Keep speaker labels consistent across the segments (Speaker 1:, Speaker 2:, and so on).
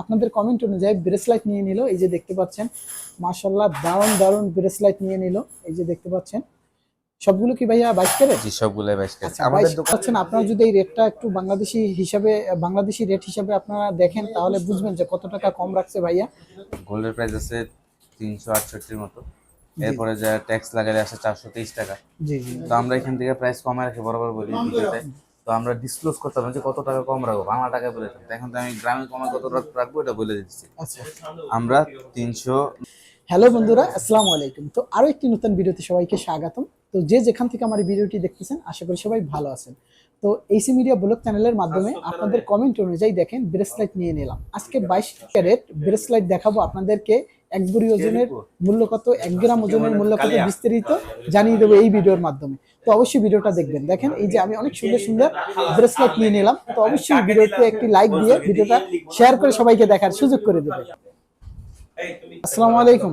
Speaker 1: আপনাদের কমেন্ট অনুযায়ী ব্রেসলাইট নিয়ে নিল। এই যে দেখতে পাচ্ছেন মাশাল্লাহ দারুণ দারুণ ব্রেসলাইট নিয়ে নিল। এই যে দেখতে পাচ্ছেন সবগুলো কি ভাইয়া বাইশ ক্যারেট
Speaker 2: জি সবগুলাই বাইশ কেজি
Speaker 1: আচ্ছা
Speaker 2: আমাদের দোকান
Speaker 1: পাচ্ছেন আপনারা যদি এই রেটটা একটু বাংলাদেশি হিসাবে বাংলাদেশি রেট হিসাবে আপনারা দেখেন তাহলে বুঝবেন যে কত টাকা কম রাখছে ভাইয়া।
Speaker 2: গোল্ডের প্রাইস আছে তিনশো আটষট্টির মতো। এরপরে যা ট্যাক্স লাগালে আসে চারশো তেইশ টাকা।
Speaker 1: জি জি।
Speaker 2: তো আমরা এখান থেকে প্রাইস কমে রাখি বরাবর বলি। ভিডিওতে তো আমরা ডিসক্লোজ করতে হবে যে কত টাকা কম রাখব বাংলা টাকা বলে। এখন তো আমি গ্রামে কমে কত রাখ- রাখব এটা বলে দিচ্ছি।
Speaker 1: আচ্ছা।
Speaker 2: আমরা তিনশো
Speaker 1: হ্যালো বন্ধুরা আসসালামু আলাইকুম। তো আরও একটি নতুন ভিডিওতে সবাইকে স্বাগতম। তো যে যেখান থেকে আমার এই ভিডিওটি দেখতেছেন আশা করি সবাই ভালো আছেন। তো এইসি মিডিয়া ব্লগ চ্যানেলের মাধ্যমে আপনাদের কমেন্ট অনুযায়ী দেখেন ব্রেসলাইট নিয়ে নিলাম। আজকে বাইশ ক্যারেট ব্রেসলাইট দেখাবো আপনাদেরকে। এক বুড়ি ওজনের মূল্য কত? এক গ্রাম ওজনের মূল্য কত? বিস্তারিত জানিয়ে দেবো এই ভিডিওর মাধ্যমে। তো অবশ্যই ভিডিওটা দেখবেন। দেখেন এই যে আমি অনেক সুন্দর সুন্দর ব্রেসলাইট নিয়ে নিলাম। তো অবশ্যই ভিডিওতে একটি লাইক দিয়ে ভিডিওটা শেয়ার করে সবাইকে দেখার সুযোগ করে দেবে। আসসালামু আলাইকুম।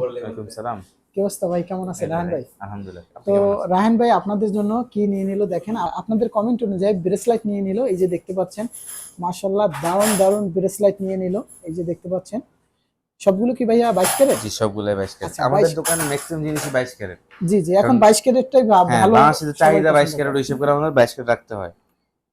Speaker 2: সালাম।
Speaker 1: কি অবস্থা ভাই? কেমন আছে রাহান ভাই?
Speaker 2: আলহামদুলিল্লাহ।
Speaker 1: তো রাহান ভাই আপনাদের জন্য কি নিয়ে নিল দেখেন? আপনাদের কমেন্ট অনুযায়ী ব্রেসলাইট নিয়ে নিল। এই যে দেখতে পাচ্ছেন মাশাল্লাহ দারুণ দারুণ ব্রেসলাইট নিয়ে নিল। এই যে দেখতে পাচ্ছেন সবগুলো কি ভাইয়া বাইশ ক্যারেট?
Speaker 2: জি সবগুলাই বাইশ ক্যারেট।
Speaker 1: আচ্ছা,
Speaker 2: আমাদের দোকানে ম্যাক্সিমাম জিনিসই বাইশ ক্যারেট।
Speaker 1: জি জি এখন
Speaker 2: কারণ-
Speaker 1: বাইশ ক্যারেটটাই ভা-
Speaker 2: হ্যাঁ
Speaker 1: ভালো
Speaker 2: বাংলাদেশের
Speaker 1: সবাই
Speaker 2: চাহিদা
Speaker 1: পছন্দ
Speaker 2: বাইশ
Speaker 1: করে।
Speaker 2: ক্যারেট হিসেব করে আমাদের বাইশ ক্যারেট রাখতে হয়।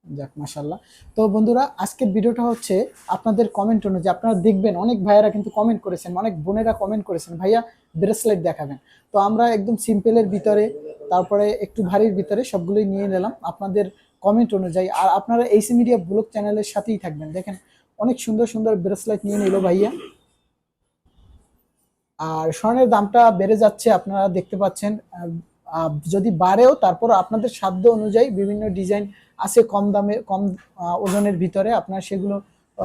Speaker 1: যাক মাশাল্লাহ তো বন্ধুরা আজকের ভিডিওটা হচ্ছে আপনাদের কমেন্ট অনুযায়ী আপনারা দেখবেন অনেক ভাইয়েরা কিন্তু কমেন্ট করেছেন অনেক বোনেরা কমেন্ট করেছেন ভাইয়া ব্রেসলেট দেখাবেন। তো আমরা একদম সিম্পলের ভিতরে তারপরে একটু ভারীর ভিতরে সবগুলোই নিয়ে নিলাম। আপনাদের কমেন্ট অনুযায়ী আর আপনারা এইসি মিডিয়া ব্লগ চ্যানেলের সাথেই থাকবেন। দেখেন অনেক সুন্দর সুন্দর ব্রেসলেট নিয়ে নিল ভাইয়া। আর স্বর্ণের দামটা বেড়ে যাচ্ছে, আপনারা দেখতে পাচ্ছেন। যদি বাড়েও, তারপর আপনাদের সাধ্য অনুযায়ী বিভিন্ন ডিজাইন আছে কম দামে, কম ওজনের ভিতরে আপনারা সেগুলো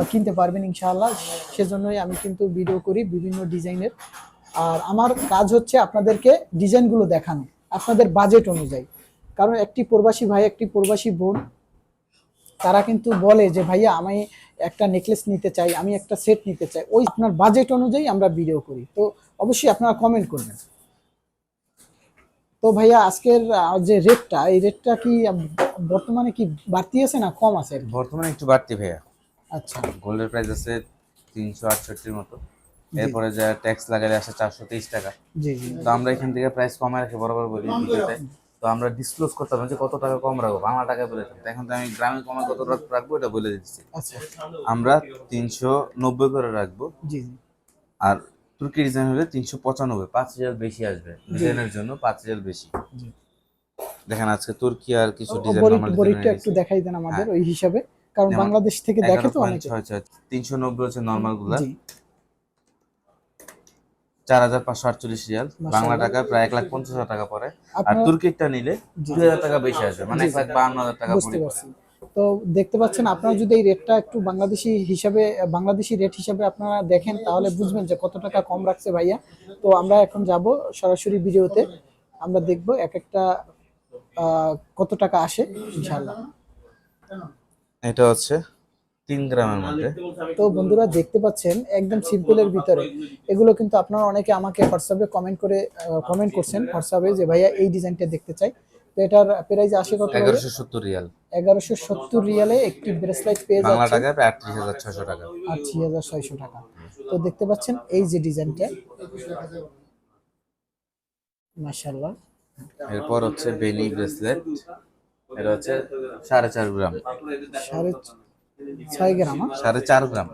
Speaker 1: কিনতে পারবেন ইনশাআল্লাহ। সেজন্যই আমি কিন্তু ভিডিও করি বিভিন্ন ডিজাইনের। আর আমার কাজ হচ্ছে আপনাদেরকে ডিজাইনগুলো দেখানো, আপনাদের বাজেট অনুযায়ী। কারণ একটি প্রবাসী ভাই, একটি প্রবাসী বোন তারা কিন্তু বলে যে ভাইয়া আমি একটা নেকলেস নিতে চাই আমি একটা সেট নিতে চাই। ওই আপনার বাজেট অনুযায়ী আমরা ভিডিও করি। তো অবশ্যই আপনারা কমেন্ট করবেন। তো ভাইয়া আজকের যে রেটটা এই রেটটা কি বর্তমানে কি বাড়তি আছে না কম আছে?
Speaker 2: বর্তমানে একটু বাড়তি ভাইয়া।
Speaker 1: আচ্ছা।
Speaker 2: গোল্ডের প্রাইস আছে তিনশো আটষট্টির মতো। এরপরে যা ট্যাক্স লাগালে আসে চারশো তেইশ টাকা।
Speaker 1: জি জি।
Speaker 2: তো আমরা এখান থেকে প্রাইস কমে রাখি বরাবর বলি ভিডিওতে। তো আমরা ডিসক্লোজ করতে হবে যে কত টাকা কম রাখব বাংলা টাকা বলে। এখন তো আমি গ্রামে কমে কত রাখ- রাখব এটা বলে দিচ্ছি।
Speaker 1: আচ্ছা।
Speaker 2: আমরা তিনশো নব্বই করে রাখব।
Speaker 1: জি
Speaker 2: আর তুর্কি ডিজাইন হলে তিনশো পঁচানব্বই পাঁচ হাজার বেশি আসবে। ডিজাইনের জন্য পাঁচ হাজার বেশি। দেখেন আজকে তুর্কি আর কিছু ডিজাইন
Speaker 1: বড়িটা একটু দেখাই দেন আমাদের ওই হিসাবে। কারণ বাংলাদেশ থেকে দেখে তো অনেকে।
Speaker 2: ছয় ছয় তিনশো নব্বই হচ্ছে
Speaker 1: নর্মালগুলা।
Speaker 2: চার হাজার পাঁচশো আটচল্লিশ রিয়াল। বাংলা টাকা প্রায় এক লাখ পঞ্চাশ হাজার টাকা পড়ে। আর তুর্কিটা নিলে দুই হাজার টাকা বেশি আসবে মানে এক লাখ বাহান্ন হাজার টাকা পড়ে।
Speaker 1: তো দেখতে পাচ্ছেন আপনারা যদি এই রেটটা একটু বাংলাদেশি হিসাবে বাংলাদেশি রেট হিসাবে আপনারা দেখেন তাহলে বুঝবেন যে কত টাকা কম রাখছে ভাইয়া। তো আমরা এখন যাব সরাসরি ভিডিওতে। আমরা দেখব এক একটা কত টাকা আসে ইনশাআল্লাহ।
Speaker 2: এটা হচ্ছে তিন গ্রামের মধ্যে।
Speaker 1: তো বন্ধুরা দেখতে পাচ্ছেন একদম সিম্পলের ভিতরে। এগুলো কিন্তু আপনারা অনেকে আমাকে হোয়াটসঅ্যাপে কমেন্ট করে কমেন্ট করছেন হোয়াটসঅ্যাপে যে ভাইয়া এই ডিজাইনটা দেখতে চাই। তো এটার প্রাইস আসে কত
Speaker 2: এগারোশো সত্তর রিয়াল।
Speaker 1: এগারোশো সত্তর রিয়ালে একটি ব্রেসলাইট পেয়ে
Speaker 2: বাংলা টাকায় প্রায় আটত্রিশ হাজার ছশো টাকা।
Speaker 1: আশি হাজার ছয়শো টাকা। তো দেখতে পাচ্ছেন এই যে ডিজাইনটা মাশাল্লাহ
Speaker 2: এরপর হচ্ছে বেনি ব্রেসলেট এটা হচ্ছে সাড়ে চার গ্রাম।
Speaker 1: সাড়ে ছয় গ্রাম হ্যাঁ?
Speaker 2: সাড়ে চার গ্রাম।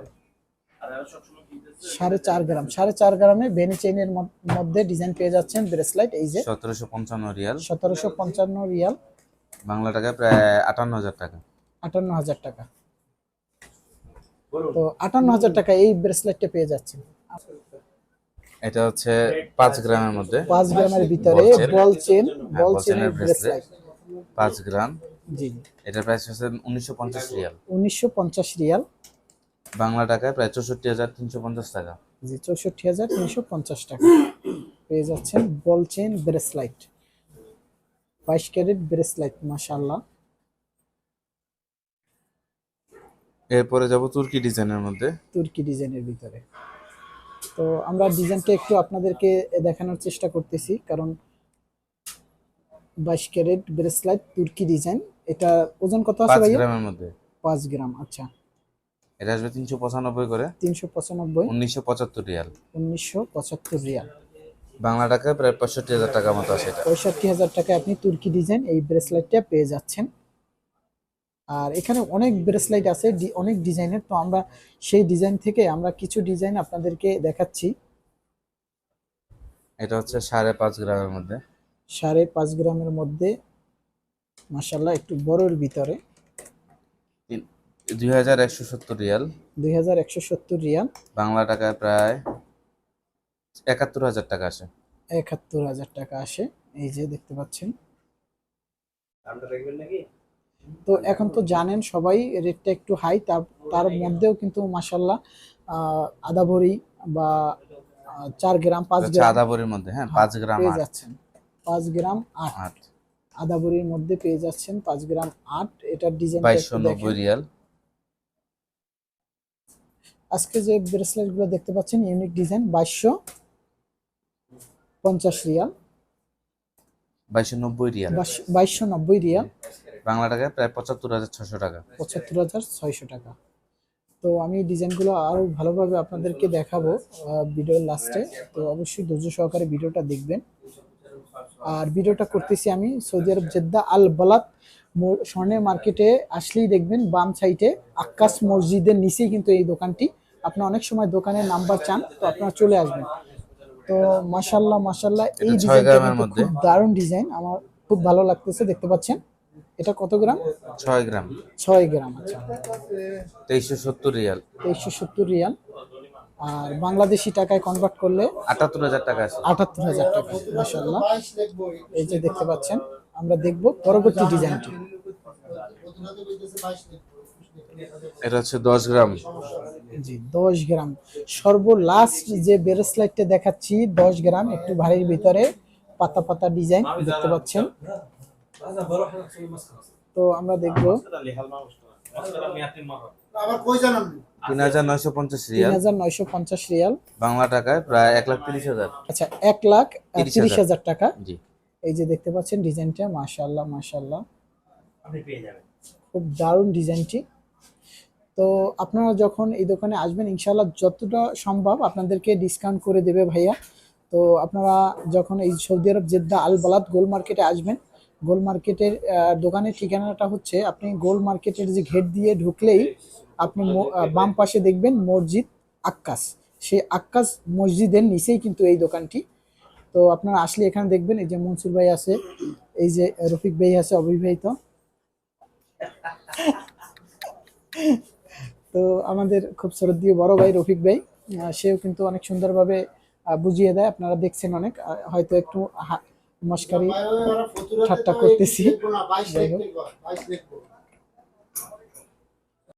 Speaker 1: সাড়ে চার গ্রাম। সাড়ে চার গ্রামে বেনি চেইনের মধ্যে ডিজাইন পেয়ে যাচ্ছেন ব্রেসলাইট এই যে
Speaker 2: সতেরোশো পঞ্চান্ন রিয়াল।
Speaker 1: সতেরোশো পঞ্চান্ন রিয়াল।
Speaker 2: বাংলা টাকায় প্রায় আটান্ন হাজার টাকা।
Speaker 1: আটান্ন হাজার টাকা। তো আটান্ন হাজার টাকা এই ব্রেসলেটটা পেয়ে যাচ্ছেন।
Speaker 2: এটা হচ্ছে পাঁচ গ্রামের মধ্যে।
Speaker 1: পাঁচ গ্রামের ভিতরে
Speaker 2: বল চেন।
Speaker 1: বল চেন
Speaker 2: হ্যাঁ,
Speaker 1: বল
Speaker 2: বল
Speaker 1: চেনের
Speaker 2: চেনের
Speaker 1: ব্রেসলাইট
Speaker 2: পাঁচ গ্রাম।
Speaker 1: জি।
Speaker 2: এটার প্রাইস হচ্ছে উনিশশো পঞ্চাশ রিয়াল।
Speaker 1: উনিশশো পঞ্চাশ রিয়াল।
Speaker 2: বাংলা টাকায় প্রায় চৌষট্টি হাজার তিনশো পঞ্চাশ টাকা।
Speaker 1: জি চৌষট্টি হাজার তিনশো পঞ্চাশ টাকা। পেয়ে যাচ্ছেন বল চেন ব্রেসলাইট বাইশ ক্যারেট ব্রেসলাইট মাশাল্লাহ
Speaker 2: এরপরে যাব তুর্কি ডিজাইনের মধ্যে।
Speaker 1: তুর্কি ডিজাইনের ভিতরে। তো আমরা ডিজাইনটা একটু আপনাদেরকে দেখানোর চেষ্টা করতেছি কারণ বাইশ ক্যারেট ব্রেসলাইট তুর্কি ডিজাইন। এটা ওজন কত আছে ভাইয়া?
Speaker 2: গ্রামের মধ্যে।
Speaker 1: পাঁচ গ্রাম আচ্ছা।
Speaker 2: এটা আসবে তিনশো পঁচানব্বই করে।
Speaker 1: তিনশো পঁচানব্বই?
Speaker 2: উনিশশো পঁচাত্তর রিয়াল।
Speaker 1: উনিশশো পঁচাত্তর রিয়াল।
Speaker 2: বাংলা টাকায় প্রায় পঁয়ষট্টি হাজার টাকার মতো আছে এটা।
Speaker 1: পঁয়ষট্টি হাজার টাকায় আপনি তুর্কি ডিজাইন এই ব্রেসলাইটটা পেয়ে যাচ্ছেন। আর এখানে অনেক ব্রেসলাইট আছে অনেক ডিজাইনের। তো আমরা সেই ডিজাইন থেকে আমরা কিছু ডিজাইন আপনাদেরকে দেখাচ্ছি।
Speaker 2: এটা হচ্ছে সাড়ে পাঁচ গ্রামের মধ্যে।
Speaker 1: সাড়ে পাঁচ গ্রামের মধ্যে মাসাল্লাহ একটু বড়র ভিতরে।
Speaker 2: দুই হাজার একশো সত্তর রিয়াল।
Speaker 1: দুই হাজার একশো সত্তর রিয়াল।
Speaker 2: বাংলা টাকায় প্রায় একাত্তর হাজার টাকা আসে।
Speaker 1: একাত্তর হাজার টাকা আসে। এই যে দেখতে পাচ্ছেন। তো এখন তো জানেন সবাই রেটটা একটু হাই তার তার মধ্যেও কিন্তু মাসাল্লাহ আধা ভরি বা চার গ্রাম পাঁচ
Speaker 2: হচ্ছে
Speaker 1: গ্রাম
Speaker 2: আধা বড়ির মধ্যে হ্যাঁ পাঁচ গ্রাম
Speaker 1: পেয়ে যাচ্ছেন। পাঁচ গ্রাম আট। আধা ভরির মধ্যে পেয়ে যাচ্ছেন পাঁচ গ্রাম আট। এটার ডিজাইন
Speaker 2: বাইশশো নব্বই রিয়াল
Speaker 1: আজকে যে ব্রেসলেটগুলো দেখতে পাচ্ছেন ইউনিক ডিজাইন বাইশশো পঞ্চাশ রিয়াল।
Speaker 2: বাইশশো নব্বই রিয়াল।
Speaker 1: বাইশশো নব্বই রিয়াল।
Speaker 2: বাংলা টাকায় প্রায় পঁচাত্তর হাজার ছশো টাকা।
Speaker 1: পঁচাত্তর হাজার ছয়শো টাকা। তো আমি ডিজাইনগুলো আরও ভালোভাবে আপনাদেরকে দেখাবো ভিডিওর লাস্টে তো অবশ্যই ধৈর্য সহকারে ভিডিওটা দেখবেন। আর ভিডিওটা করতেছি আমি সৌদি আরব জেদ্দা আল বালাত স্বর্ণের মার্কেটে আসলেই দেখবেন বাম সাইডে আক্কাস মসজিদের নিচেই কিন্তু এই দোকানটি। আপনার অনেক সময় দোকানের নাম্বার চান তো আপনারা চলে আসবেন। তো মাশাল্লাহ মাশাল্লাহ এই ডিজাইনটা
Speaker 2: মধ্যে।
Speaker 1: খুব দারুণ ডিজাইন আমার খুব ভালো লাগতেছে দেখতে পাচ্ছেন। এটা কত গ্রাম?
Speaker 2: ছয় গ্রাম।
Speaker 1: ছয় গ্রাম আচ্ছা।
Speaker 2: তেইশশো সত্তর রিয়াল।
Speaker 1: তেইশশো সত্তর রিয়াল। আর বাংলাদেশি টাকায় কনভার্ট করলে
Speaker 2: আটাত্তর হাজার টাকা আছে।
Speaker 1: আটাত্তর হাজার টাকা মাসাল্লাহ এই যে দেখতে পাচ্ছেন আমরা দেখব পরবর্তী ডিজাইনটি।
Speaker 2: এটা হচ্ছে দশ গ্রাম।
Speaker 1: জি দশ গ্রাম। সর্বলাস্ট যে ব্রেসলাইটটা দেখাচ্ছি দশ গ্রাম একটু ভারীর ভিতরে পাতা পাতা ডিজাইন দেখতে পাচ্ছেন। তো আমরা দেখব
Speaker 2: রিয়াল। বাংলা টাকায় প্রায় এক লাখ তিরিশ হাজার।
Speaker 1: আচ্ছা এক লাখ
Speaker 2: তিরিশ হাজার।
Speaker 1: টাকা।
Speaker 2: জি।
Speaker 1: এই যে দেখতে পাচ্ছেন ডিজাইনটা মাশাল্লাহ মাশাল্লাহ
Speaker 3: আপনি পেয়ে যাবেন।
Speaker 1: খুব দারুণ ডিজাইনটি। তো আপনারা যখন এই দোকানে আসবেন ইনশাল্লাহ যতটা সম্ভব আপনাদেরকে ডিসকাউন্ট করে দেবে ভাইয়া। তো আপনারা যখন এই Saudi Arab Jeddah Al Balad গোল মার্কেটে আসবেন গোল মার্কেটের দোকানের ঠিকানাটা হচ্ছে আপনি গোল মার্কেটের যে ঘেট দিয়ে ঢুকলেই আপনি বাম পাশে দেখবেন মসজিদ আক্কাস। সেই আক্কাস মসজিদের নিচেই কিন্তু এই দোকানটি। তো আপনারা আসলে এখানে দেখবেন এই যে মনসুর ভাই আছে, এই যে রফিক ভাই আছে, অবিবাহিত। তো আমাদের খুব শ্রদ্ধীয় বড় ভাই রফিক ভাই সেও কিন্তু অনেক সুন্দরভাবে বুঝিয়ে দেয়। আপনারা দেখছেন অনেক হয়তো একটু মস্কারি ঠাট্টা করতেছি।